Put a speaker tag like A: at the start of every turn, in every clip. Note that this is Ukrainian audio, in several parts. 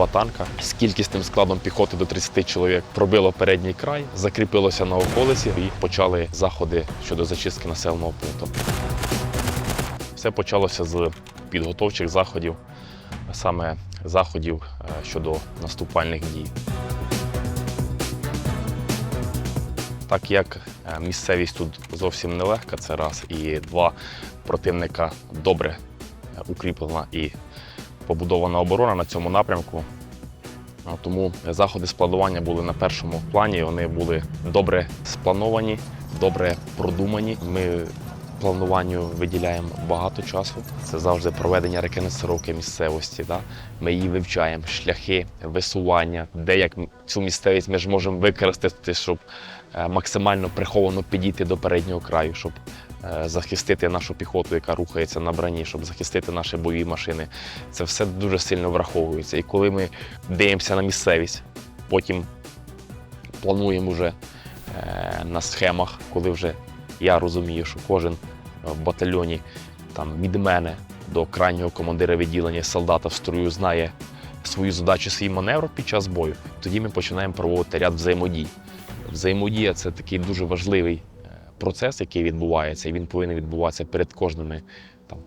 A: два танка з кількісним складом піхоти до 30 чоловік пробило передній край, закріпилося на околиці і почали заходи щодо зачистки населеного пункту. Все почалося з підготовчих заходів, саме заходів е, щодо наступальних дій. Так як е, місцевість тут зовсім нелегка, це раз, і два противника добре е, укріплена і побудована оборона на цьому напрямку. Тому заходи з планування були на першому плані. Вони були добре сплановані, добре продумані. Ми плануванню виділяємо багато часу. Це завжди проведення реконструкції місцевості. Да? Ми її вивчаємо, шляхи висування, де як цю місцевість ми ж можемо використати, щоб е, максимально приховано підійти до переднього краю, щоб е, захистити нашу піхоту, яка рухається на броні, щоб захистити наші бойові машини. Це все дуже сильно враховується. І коли ми дивимося на місцевість, потім плануємо вже е, на схемах, коли вже я розумію, що кожен в батальйоні там, від мене до крайнього командира відділення солдата в строю знає свою задачу, свій маневр під час бою, тоді ми починаємо проводити ряд взаємодій. Взаємодія це такий дуже важливий е, процес, який відбувається, і він повинен відбуватися перед кожними там,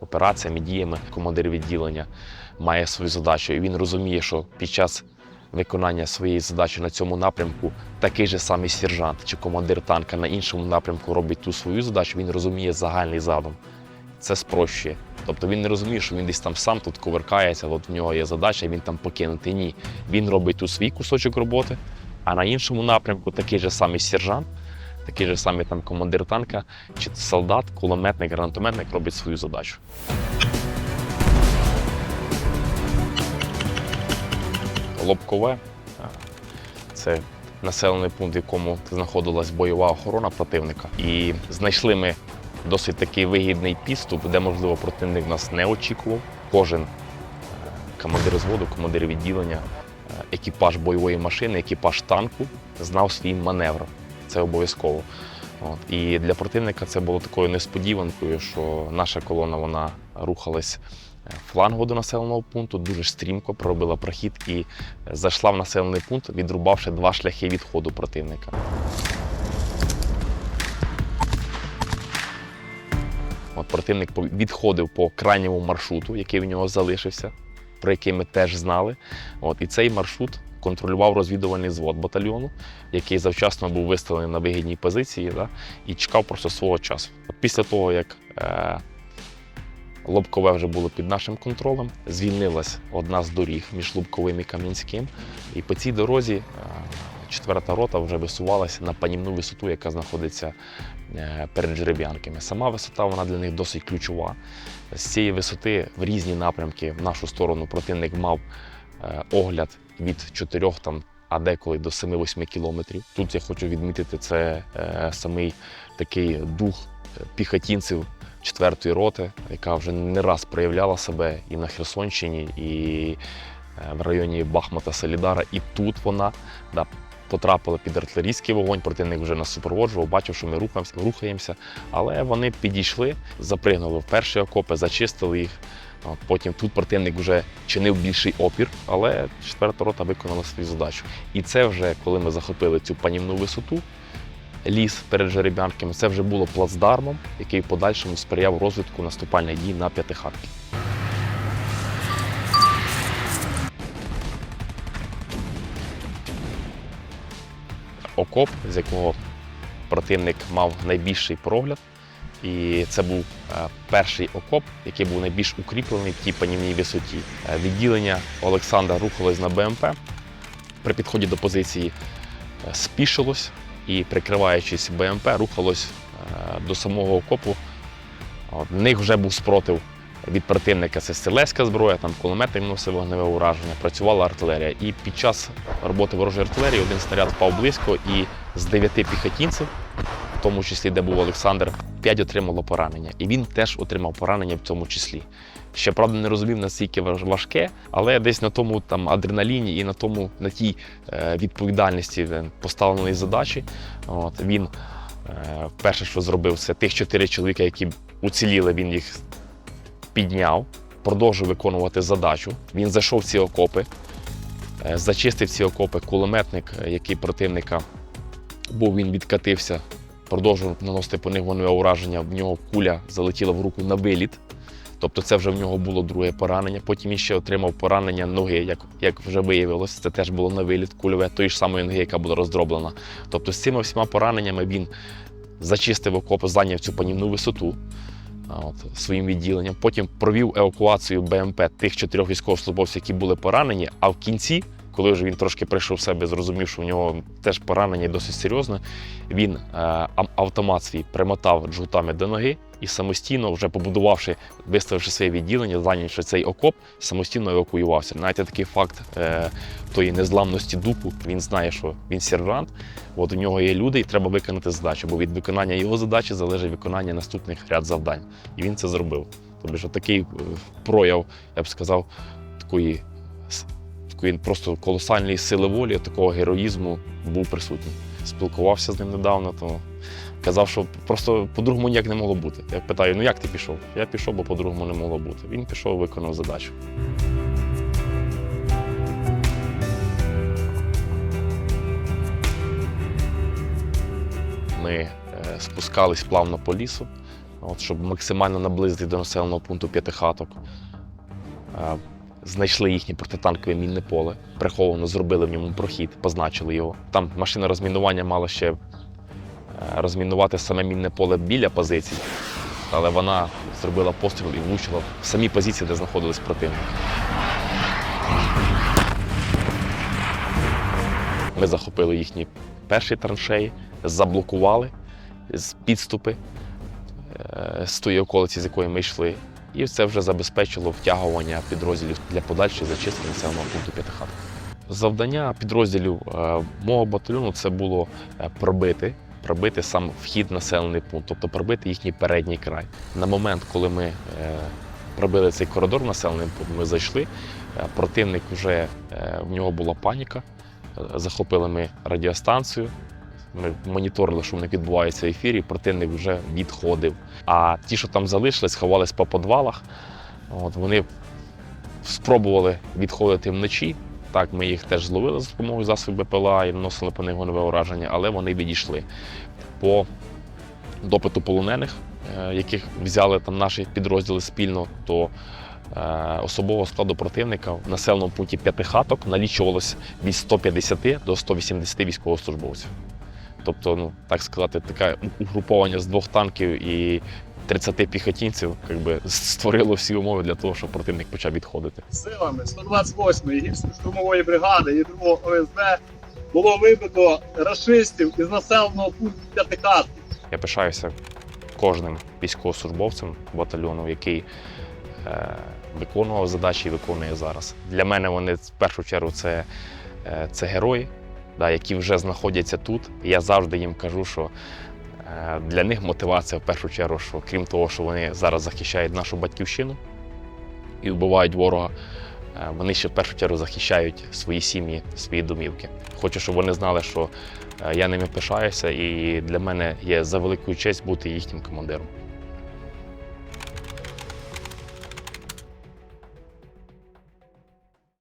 A: операціями, діями. Командир відділення має свою задачу, і він розуміє, що під час виконання своєї задачі на цьому напрямку такий же самий сержант чи командир танка на іншому напрямку робить ту свою задачу, він розуміє загальний задум. Це спрощує. Тобто він не розуміє, що він десь там сам тут коверкається, от в нього є задача, і він там покинутий. Ні. Він робить тут свій кусочок роботи, а на іншому напрямку такий же самий сержант, такий же самий там командир танка, чи солдат, кулеметник, гранатометник робить свою задачу. Лобкове це населений пункт, в якому знаходилась бойова охорона противника. І знайшли ми досить такий вигідний підступ, де, можливо, противник нас не очікував. Кожен е, командир зводу, командир відділення, е, екіпаж бойової машини, екіпаж танку знав свій маневр. Це обов'язково. От. І для противника це було такою несподіванкою, що наша колона вона рухалась е, флангу до населеного пункту, дуже стрімко проробила прохід і зайшла в населений пункт, відрубавши два шляхи відходу противника. От противник відходив по крайньому маршруту, який в нього залишився, про який ми теж знали. От, і цей маршрут контролював розвідувальний звод батальйону, який завчасно був виставлений на вигідній позиції да, і чекав просто свого часу. Після того, як е, Лобкове вже було під нашим контролем, звільнилась одна з доріг між Лобковим і Кам'янським. І по цій дорозі е, четверта рота вже висувалася на панівну висоту, яка знаходиться е, перед жереб'янками. Сама висота вона для них досить ключова. З цієї висоти в різні напрямки в нашу сторону противник мав огляд від 4 там, а деколи до 7-8 кілометрів. Тут я хочу відмітити це е, самий такий дух е, піхотінців 4-ї роти, яка вже не раз проявляла себе і на Херсонщині, і е, в районі Бахмута Солідара. І тут вона да, потрапила під артилерійський вогонь. Противник вже нас супроводжував, бачив, що ми рухаємося, рухаємося. Але вони підійшли, запригнули в перші окопи, зачистили їх. От, Потім тут противник вже чинив більший опір, але четверта рота виконала свою задачу. І це вже коли ми захопили цю панівну висоту, ліс перед жереб'янками, це вже було плацдармом, який в подальшому сприяв розвитку наступальних дій на п'ятихатки. Окоп, з якого противник мав найбільший прогляд. І це був е, перший окоп, який був найбільш укріплений в тій панівній висоті. Е, Відділення Олександра рухалось на БМП. При підході до позиції е, спішилось і, прикриваючись БМП, рухалось до самого окопу. В них вже був спротив від противника. Це стрілецька зброя, там кулемети носив вогневе ураження, працювала артилерія. І під час роботи ворожої артилерії один снаряд впав близько, і з дев'яти піхотінців, в тому числі, де був Олександр, п'ять отримало поранення. І він теж отримав поранення в цьому числі. Ще правда не розумів, наскільки важке, але десь на тому там адреналіні і на тому, на тій е, відповідальності е, поставленої задачі. От, він е, перше, що зробив, це тих чотири чоловіка, які уціліли, він їх підняв, продовжив виконувати задачу. Він зайшов в ці окопи, Зачистив ці окопи кулеметник, який противника був, він відкатився, продовжував наносити по них вогневе ураження. В нього куля залетіла в руку на виліт. Тобто це вже в нього було друге поранення. Потім він ще отримав поранення ноги, як, як вже виявилось, це теж було на виліт кульове, тої ж самої ноги, яка була роздроблена. Тобто з цими всіма пораненнями він зачистив окоп, зайняв цю панівну висоту от, своїм відділенням. Потім провів евакуацію БМП тих чотирьох військовослужбовців, які були поранені. А в кінці, коли вже він трошки прийшов в себе, зрозумів, що в нього теж поранення досить серйозне, він е, автомат свій примотав джгутами до ноги і самостійно, вже побудувавши, виставивши своє відділення, зайнявши цей окоп, самостійно евакуювався. Знаєте, такий факт е, тої незламності духу. Він знає, що він сержант. От у нього є люди, і треба виконати задачу, бо від виконання його задачі залежить виконання наступних ряд завдань. І він це зробив. Тобто, що такий е, прояв, я б сказав, такої, такої просто колосальної сили волі, такого героїзму був присутній. Спілкувався з ним недавно, то казав, що просто по-другому ніяк не могло бути. Я питаю: ну як ти пішов? Я пішов, бо по-другому не могло бути. Він пішов, виконав задачу. Ми е, спускались плавно по лісу, от, щоб максимально наблизити до населеного пункту п'ятихаток. Знайшли їхнє протитанкове мінне поле, приховано зробили в ньому прохід, позначили його. Там машина розмінування мала ще е, розмінувати саме мінне поле біля позицій, але вона зробила постріл і влучила в самі позиції, де знаходились противники. Ми захопили їхні перші траншеї, заблокували з підступи е, з тої околиці, з якої ми йшли. І це вже забезпечило втягування підрозділів для подальшої зачистки населеного пункту П'ятихатка. Завдання підрозділів е, мого батальйону це було е, пробити, пробити сам вхід в населений пункт, тобто пробити їхній передній край. На момент, коли ми е, пробили цей коридор в населений пункт, ми зайшли. Противник вже в нього була паніка. Захопили ми радіостанцію. Ми моніторили, що не відбувається в ефірі, противник вже відходив. А ті, що там залишились, ховались по підвалах. От, вони спробували відходити вночі. Так, ми їх теж зловили за допомогою засобів БПЛА і наносили по них вогневе ураження, але вони відійшли. По допиту полонених, е, яких взяли там наші підрозділи спільно, то е, особового складу противника в населеному пункті П'ятихаток налічувалось від 150 до 180 військовослужбовців. Тобто, ну так сказати, таке угруповання з двох танків і 30 піхотінців якби, створило всі умови для того, щоб противник почав відходити.
B: силами 128-ї гірсько-штурмової бригади і 2 ОСБ було вибито рашистів із населеного пункту П'ятихатки.
A: Я пишаюся кожним військовослужбовцем батальйону, який е, виконував задачі і виконує зараз. Для мене вони в першу чергу це, е, це герої, да, які вже знаходяться тут. Я завжди їм кажу, що е, для них мотивація в першу чергу, що крім того, що вони зараз захищають нашу батьківщину і вбивають ворога. е, Вони ще в першу чергу захищають свої сім'ї, свої домівки. Хочу, щоб вони знали, що Е, Я ними пишаюся, і для мене є за великою честь бути їхнім командиром.